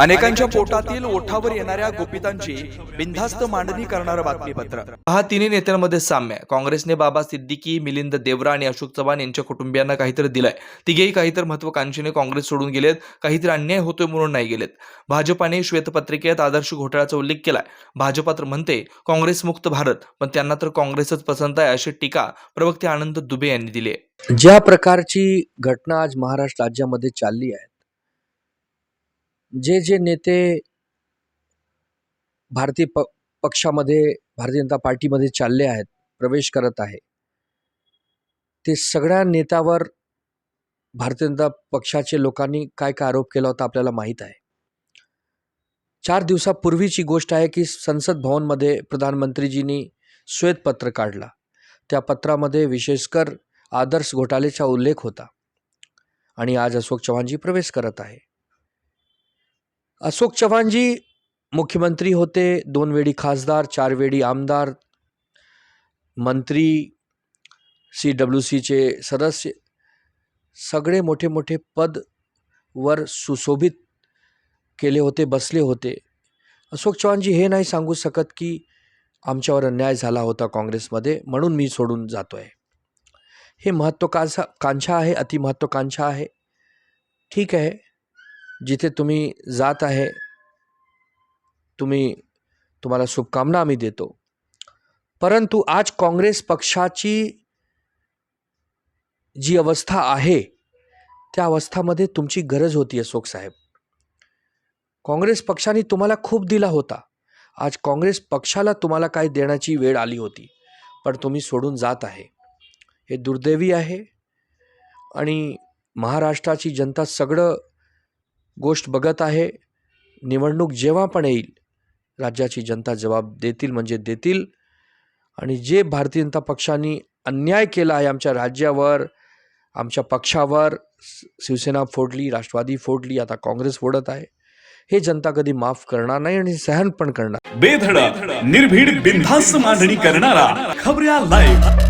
अनेकांच्या पोटातील ओठावर येणाऱ्या गोपितांची बिनधास्त मांडणी करणारं बातमीपत्र. हा तिन्ही नेत्यांमध्ये साम्य आहे. काँग्रेसने बाबा सिद्दीकी मिलिंद देवरा आणि अशोक चव्हाण यांच्या कुटुंबियांना काहीतरी दिलंय. तिघेही काहीतरी महत्वाकांक्षीने काँग्रेस सोडून गेलेत. काहीतरी अन्याय होतोय म्हणून नाही गेलेत. भाजपाने श्वेतपत्रिकेत आदर्श घोटाळ्याचा उल्लेख केलाय. भाजपा तर म्हणते काँग्रेस मुक्त भारत. पण त्यांना तर काँग्रेसच पसंत आहे अशी टीका प्रवक्ते आनंद दुबे यांनी दिली आहे. ज्या प्रकारची घटना आज महाराष्ट्र राज्यामध्ये चालली आहे जे जे नेते भारतीय प पक्षामध्ये भारतीय जनता पार्टीमध्ये चालले आहेत प्रवेश करत आहे ते सगळ्या नेत्यावर भारतीय जनता पक्षाचे लोकांनी काय काय आरोप केला होता आपल्याला माहीत आहे. चार दिवसापूर्वीची गोष्ट आहे की संसद भवनमध्ये प्रधानमंत्रीजींनी श्वेतपत्र काढला. त्या पत्रामध्ये विशेषकर आदर्श घोटाळ्याचा उल्लेख होता आणि आज अशोक चव्हाणजी प्रवेश करत आहे. अशोक चव्हाणजी मुख्यमंत्री होते दोन वेळी खासदार चार वेळी आमदार मंत्री सी डब्ल्यू सीचे सदस्य सगळे मोठे मोठे पद वर सुशोभित केले होते बसले होते. अशोक चव्हाणजी हे नाही सांगू शकत की आमच्यावर अन्याय झाला होता काँग्रेसमध्ये म्हणून मी सोडून जातो आहे हे महत्त्वाकांक्षा कांक्षा आहे अतिमहत्त्वाकांक्षा आहे. ठीक आहे. जिथे तुम्ही जात आहे तुम्ही तुम्हाला शुभकामना आम्ही देतो. परंतु आज काँग्रेस पक्षाची जी अवस्था आहे त्या अवस्थामध्ये तुमची गरज होती अशोक साहेब. काँग्रेस पक्षाने तुम्हाला खूप दिला होता. आज काँग्रेस पक्षाला तुम्हाला काय देण्याची वेळ आली होती पण तुम्ही सोडून जात आहे. हे दुर्दैवी आहे आणि महाराष्ट्राची जनता सगळं गोष्ट बघत आहे. निवडणूक जेव्हा पण येईल राज्याची जनता जबाब देतील म्हणजे देतील. आणि जे भारतीय जनता पक्षाने अन्याय केला आहे आमच्या राज्यावर आमच्या पक्षावर शिवसेना फोडली राष्ट्रवादी फोडली आता काँग्रेस फोडत आहे हे जनता कधी माफ करणार नाही आणि सहन पण करणार बेधडक निर्भीड बिनधास्त मांडणी करणारा खबऱ्या लाईव्ह